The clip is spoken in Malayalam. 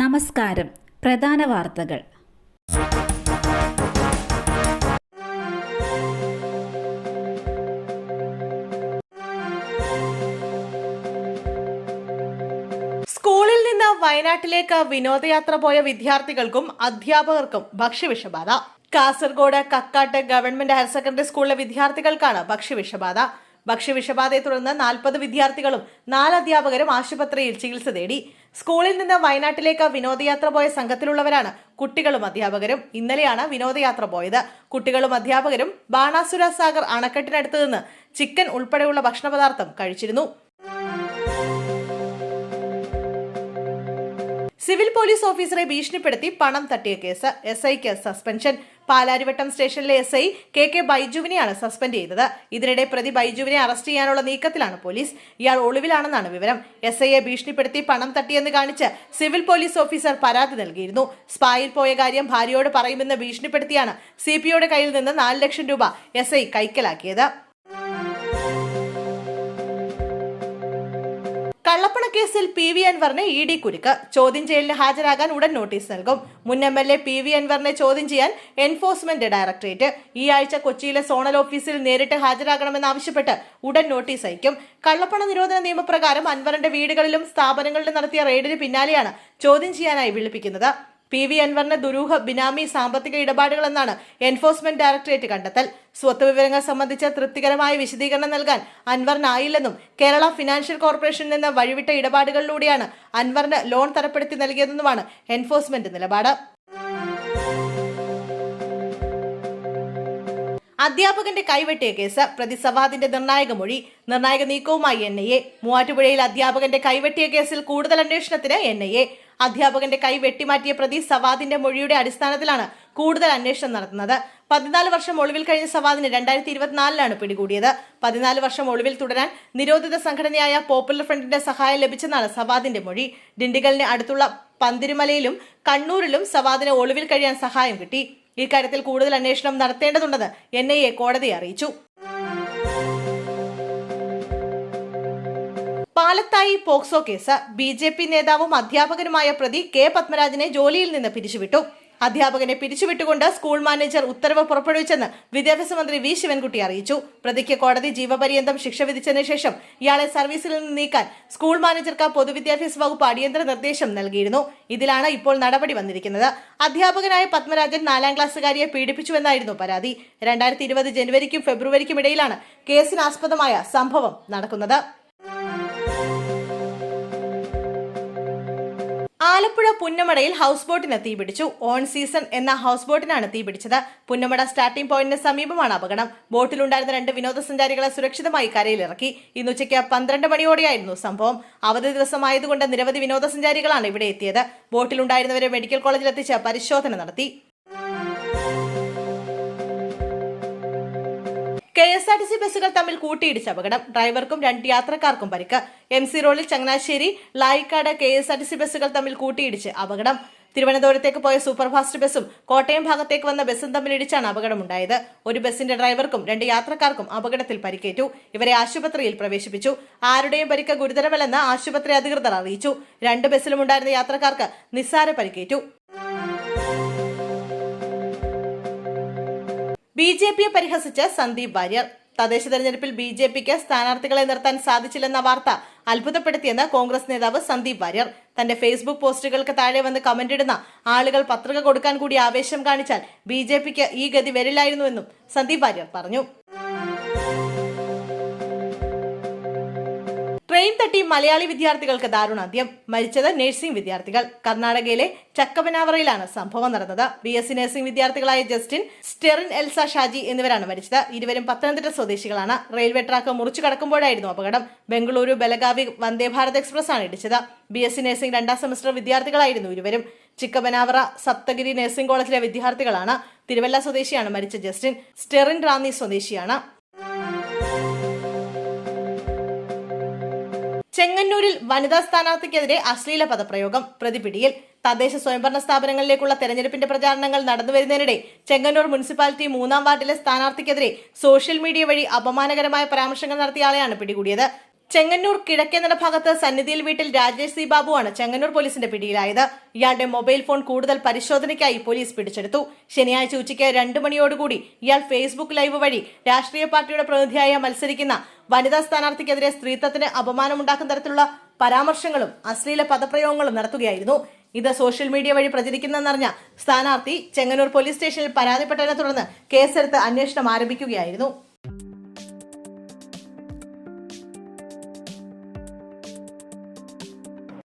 നമസ്കാരം. പ്രധാന വാർത്തകൾ. സ്കൂളിൽ നിന്ന് വയനാട്ടിലേക്ക് വിനോദയാത്ര പോയ വിദ്യാർത്ഥികൾക്കും അധ്യാപകർക്കും ഭക്ഷ്യവിഷബാധ. Kasaragod Kakkat government higher secondary സ്കൂളിലെ വിദ്യാർത്ഥികൾക്കാണ് ഭക്ഷ്യവിഷബാധ. ഭക്ഷ്യവിഷബാധയെ തുടർന്ന് നാൽപ്പത് വിദ്യാർത്ഥികളും നാല് അധ്യാപകരും ആശുപത്രിയിൽ ചികിത്സ തേടി. സ്കൂളിൽ നിന്ന് വയനാട്ടിലേക്ക് വിനോദയാത്ര പോയ സംഘത്തിലുള്ളവരാണ് കുട്ടികളും അധ്യാപകരും. ഇന്നലെയാണ് വിനോദയാത്ര പോയത്. കുട്ടികളും അധ്യാപകരും ബാണാസുര സാഗർ അണക്കെട്ടിനടുത്ത് നിന്ന് ചിക്കൻ ഉൾപ്പെടെയുള്ള ഭക്ഷണപദാർത്ഥം കഴിച്ചിരുന്നു. സിവിൽ പോലീസ് ഓഫീസറെ ഭീഷണിപ്പെടുത്തി പണം തട്ടിയ കേസ്. എസ്ഐക്ക് സസ്പെൻഷൻ. പാലാരിവട്ടം സ്റ്റേഷനിലെ എസ് ഐ കെ കെ ബൈജുവിനെയാണ് സസ്പെൻഡ് ചെയ്തത്. ഇതിനിടെ പ്രതി ബൈജുവിനെ അറസ്റ്റ് ചെയ്യാനുള്ള നീക്കത്തിലാണ് പോലീസ്. ഇയാൾ ഒളിവിലാണെന്നാണ് വിവരം. എസ് ഐയെ ഭീഷണിപ്പെടുത്തി പണം തട്ടിയെന്ന് കാണിച്ച് സിവിൽ പോലീസ് ഓഫീസർ പരാതി നൽകിയിരുന്നു. സ്പായിൽ പോയ കാര്യം ഭാര്യയോട് പറയുമെന്ന് ഭീഷണിപ്പെടുത്തിയാണ് സി കയ്യിൽ നിന്ന് നാല് ലക്ഷം രൂപ എസ് ഐ കൈക്കലാക്കിയത്. കള്ളപ്പണ കേസിൽ പി വി അൻവറിനെ ഇ ഡി കുരുക്ക്. ചോദ്യം ചെയ്യലിന് ഹാജരാകാൻ ഉടൻ നോട്ടീസ് നൽകും. മുൻ M L A P V അൻവറിനെ ചോദ്യം ചെയ്യാൻ എൻഫോഴ്സ്മെന്റ് ഡയറക്ടറേറ്റ്. ഈ ആഴ്ച കൊച്ചിയിലെ സോണൽ ഓഫീസിൽ നേരിട്ട് ഹാജരാകണമെന്നാവശ്യപ്പെട്ട് ഉടൻ നോട്ടീസ് അയക്കും. കള്ളപ്പണ നിരോധന നിയമപ്രകാരം അൻവറിന്റെ വീടുകളിലും സ്ഥാപനങ്ങളിലും നടത്തിയ റെയ്ഡിന് പിന്നാലെയാണ് ചോദ്യം ചെയ്യാനായി വിളിപ്പിക്കുന്നത്. പി വി അൻവറിന് ദുരൂഹ ബിനാമി സാമ്പത്തിക ഇടപാടുകൾ എന്നാണ് എൻഫോഴ്സ്മെന്റ് ഡയറക്ടറേറ്റ് കണ്ടെത്തൽ. സ്വത്ത് വിവരങ്ങൾ സംബന്ധിച്ച തൃപ്തികരമായ വിശദീകരണം നൽകാൻ അൻവറിനായില്ലെന്നും കേരള ഫിനാൻഷ്യൽ കോർപ്പറേഷനിൽ നിന്ന് വഴിവിട്ട ഇടപാടുകളിലൂടെയാണ് അൻവറിന് ലോൺ തരപ്പെടുത്തി നൽകിയതെന്നുമാണ് എൻഫോഴ്സ്മെന്റ് നിലപാട്. അധ്യാപകന്റെ കൈവെട്ടിയ കേസ് പ്രതി സവാദിന്റെ നിർണായക മൊഴി നിർണായക നീക്കവുമായി എൻ ഐ എ. മൂവാറ്റുപുഴയിൽ അധ്യാപകന്റെ കൈവെട്ടിയ കേസിൽ കൂടുതൽ അന്വേഷണത്തിന് എൻ ഐ എ. അധ്യാപകന്റെ കൈ വെട്ടിമാറ്റിയ പ്രതി സവാദിന്റെ മൊഴിയുടെ അടിസ്ഥാനത്തിലാണ് കൂടുതൽ അന്വേഷണം നടത്തുന്നത്. പതിനാല് വർഷം ഒളിവിൽ കഴിഞ്ഞ സവാദിന് രണ്ടായിരത്തി ഇരുപത്തിനാലിലാണ് പിടികൂടിയത്. പതിനാല് വർഷം ഒളിവിൽ തുടരാൻ നിരോധിത സംഘടനയായ പോപ്പുലർ ഫ്രണ്ടിന്റെ സഹായം ലഭിച്ചെന്നാണ് സവാദിന്റെ മൊഴി. ഡിണ്ടിഗലിന് അടുത്തുള്ള പന്തിരുമലയിലും കണ്ണൂരിലും സവാദിന് ഒളിവിൽ കഴിയാൻ സഹായം കിട്ടി. ഇക്കാര്യത്തിൽ കൂടുതൽ അന്വേഷണം നടത്തേണ്ടതുണ്ടെന്ന് എൻ കോടതിയെ അറിയിച്ചു. Palathayi POCSO case. B J P നേതാവും അധ്യാപകനുമായ പ്രതി കെ പത്മരാജനെ ജോലിയിൽ നിന്ന് പിരിച്ചുവിട്ടു. അധ്യാപകനെ പിരിച്ചുവിട്ടുകൊണ്ട് സ്കൂൾ മാനേജർ ഉത്തരവ് പുറപ്പെടുവിച്ചെന്ന് വിദ്യാഭ്യാസ മന്ത്രി വി ശിവൻകുട്ടി അറിയിച്ചു. പ്രതിക്ക് കോടതി ജീവപര്യന്തം ശിക്ഷ വിധിച്ചതിന് ശേഷം ഇയാളെ സർവീസിൽ നിന്ന് നീക്കാൻ സ്കൂൾ മാനേജർക്ക് പൊതുവിദ്യാഭ്യാസ വകുപ്പ് അടിയന്തര നിർദ്ദേശം നൽകിയിരുന്നു. ഇതിലാണ് ഇപ്പോൾ നടപടി വന്നിരിക്കുന്നത്. അധ്യാപകനായ പത്മരാജൻ നാലാം ക്ലാസ്സുകാരിയെ പീഡിപ്പിച്ചുവെന്നായിരുന്നു പരാതി. രണ്ടായിരത്തി ഇരുപത് ജനുവരിക്കും ഫെബ്രുവരിക്കും ഇടയിലാണ് കേസിനാസ്പദമായ സംഭവം നടക്കുന്നത്. ആലപ്പുഴ പുന്നമടയിൽ ഹൗസ് ബോട്ടിന് തീപിടിച്ചു ഓൺ സീസൺ എന്ന ഹൗസ് ബോട്ടിനാണ് തീപിടിച്ചത് പുന്നമട സ്റ്റാർട്ടിംഗ് പോയിന്റിന് സമീപമാണ് അപകടം. ബോട്ടിലുണ്ടായിരുന്ന രണ്ട് വിനോദസഞ്ചാരികളെ സുരക്ഷിതമായി കരയിലിറക്കി. ഇന്ന് ഉച്ചയ്ക്ക് പന്ത്രണ്ട് മണിയോടെയായിരുന്നു സംഭവം. അവധി ദിവസമായതുകൊണ്ട് നിരവധി വിനോദസഞ്ചാരികളാണ് ഇവിടെ എത്തിയത്. ബോട്ടിലുണ്ടായിരുന്നവരെ മെഡിക്കൽ കോളേജിലെത്തിച്ച് പരിശോധന നടത്തി. K S R T C ബസ്സുകൾ തമ്മിൽ കൂട്ടിയിടിച്ച അപകടം. ഡ്രൈവർക്കും രണ്ട് യാത്രക്കാർക്കും പരിക്ക്. എം സി റോഡിൽ Changanassery Laikkad K S R T C ബസ്സുകൾ തമ്മിൽ കൂട്ടിയിടിച്ച് അപകടം. തിരുവനന്തപുരത്തേക്ക് പോയ സൂപ്പർഫാസ്റ്റ് ബസ്സും കോട്ടയം ഭാഗത്തേക്ക് വന്ന ബസ്സും തമ്മിലിടിച്ചാണ് അപകടമുണ്ടായത്. ഒരു ബസ്സിന്റെ ഡ്രൈവർക്കും രണ്ട് യാത്രക്കാർക്കും അപകടത്തിൽ പരിക്കേറ്റു. ഇവരെ ആശുപത്രിയിൽ പ്രവേശിപ്പിച്ചു. ആരുടെയും പരിക്ക് ഗുരുതരമല്ലെന്ന് ആശുപത്രി അധികൃതർ അറിയിച്ചു. രണ്ട് ബസ്സിലുമുണ്ടായിരുന്ന യാത്രക്കാർക്ക് നിസ്സാര പരിക്കേറ്റു. ബി ജെ പിയെ പരിഹസിച്ച് സന്ദീപ് വാര്യർ. തദ്ദേശ തെരഞ്ഞെടുപ്പിൽ ബി ജെ പിക്ക് സ്ഥാനാർത്ഥികളെ നിർത്താൻ സാധിച്ചില്ലെന്ന വാർത്ത അത്ഭുതപ്പെടുത്തിയെന്ന് കോൺഗ്രസ് നേതാവ് സന്ദീപ് വാര്യർ. തന്റെ ഫേസ്ബുക്ക് പോസ്റ്റുകൾക്ക് താഴെ വന്ന് കമന്റ് ഇടുന്ന ആളുകൾ പത്രിക കൊടുക്കാൻ കൂടി ആവേശം കാണിച്ചാൽ ബി ജെ പിക്ക് ഈ ഗതി വരില്ലായിരുന്നുവെന്നും സന്ദീപ് വാര്യർ പറഞ്ഞു. തട്ടി മലയാളി വിദ്യാർത്ഥികൾക്ക് ദാരുണാന്ത്യം. മരിച്ചത് നഴ്സിംഗ് വിദ്യാർത്ഥികൾ. കർണാടകയിലെ ചക്കബനാവറയിലാണ് സംഭവം നടന്നത്. ബി എസ് സി നഴ്സിംഗ് വിദ്യാർത്ഥികളായ ജസ്റ്റിൻ സ്റ്റെറിൻ എൽസ ഷാജി എന്നിവരാണ് മരിച്ചത്. ഇരുവരും പത്തനംതിട്ട സ്വദേശികളാണ്. റെയിൽവേ ട്രാക്ക് മുറിച്ചു കടക്കുമ്പോഴായിരുന്നു അപകടം. ബംഗളൂരു ബലഗാവി വന്ദേ ഭാരത് എക്സ്പ്രസ് ആണ് ഇടിച്ചത്. ബി എസ് സി നഴ്സിംഗ് രണ്ടാം സെമസ്റ്റർ വിദ്യാർത്ഥികളായിരുന്നു ഇരുവരും. ചിക്കബനാവറ സപ്തഗിരി നഴ്സിംഗ് കോളേജിലെ വിദ്യാർത്ഥികളാണ്. തിരുവല്ല സ്വദേശിയാണ് മരിച്ച ജസ്റ്റിൻ. സ്റ്റെറിൻ റാന്നി സ്വദേശിയാണ്. ചെങ്ങന്നൂരിൽ വനിതാ സ്ഥാനാർത്ഥിക്കെതിരെ അശ്ലീല പദപ്രയോഗം പ്രതിപിടിയിൽ. തദ്ദേശ സ്വയംഭരണ സ്ഥാപനങ്ങളിലേക്കുള്ള തെരഞ്ഞെടുപ്പിന്റെ പ്രചാരണങ്ങൾ നടന്നുവരുന്നതിനിടെ ചെങ്ങന്നൂർ മുനിസിപ്പാലിറ്റി മൂന്നാം വാർഡിലെ സ്ഥാനാർത്ഥിക്കെതിരെ സോഷ്യൽ മീഡിയ വഴി അപമാനകരമായ പരാമർശങ്ങൾ നടത്തിയയാളെയാണ് പിടികൂടിയത്. ചെങ്ങന്നൂർ കിഴക്കേനട ഭാഗത്ത് സന്നിധിയിൽ വീട്ടിൽ രാജേഷ് സി ബാബുവാണ് ചെങ്ങന്നൂർ പോലീസിന്റെ പിടിയിലായത്. ഇയാളുടെ മൊബൈൽ ഫോൺ കൂടുതൽ പരിശോധനയ്ക്കായി പോലീസ് പിടിച്ചെടുത്തു. ശനിയാഴ്ച ഉച്ചയ്ക്ക് രണ്ട് മണിയോടുകൂടി ഇയാൾ ഫേസ്ബുക്ക് ലൈവ് വഴി രാഷ്ട്രീയ പാർട്ടിയുടെ പ്രതിനിധിയായ മത്സരിക്കുന്ന വനിതാ സ്ഥാനാർത്ഥിക്കെതിരെ സ്ത്രീത്വത്തിന് അപമാനമുണ്ടാക്കുന്ന തരത്തിലുള്ള പരാമർശങ്ങളും അശ്ലീല പദപ്രയോഗങ്ങളും നടത്തുകയായിരുന്നു. ഇത് സോഷ്യൽ മീഡിയ വഴി പ്രചരിക്കുന്നെന്നറിഞ്ഞ സ്ഥാനാർത്ഥി ചെങ്ങന്നൂർ പോലീസ് സ്റ്റേഷനിൽ പരാതിപ്പെട്ടതിനെ തുടർന്ന് കേസെടുത്ത് അന്വേഷണം ആരംഭിക്കുകയായിരുന്നു.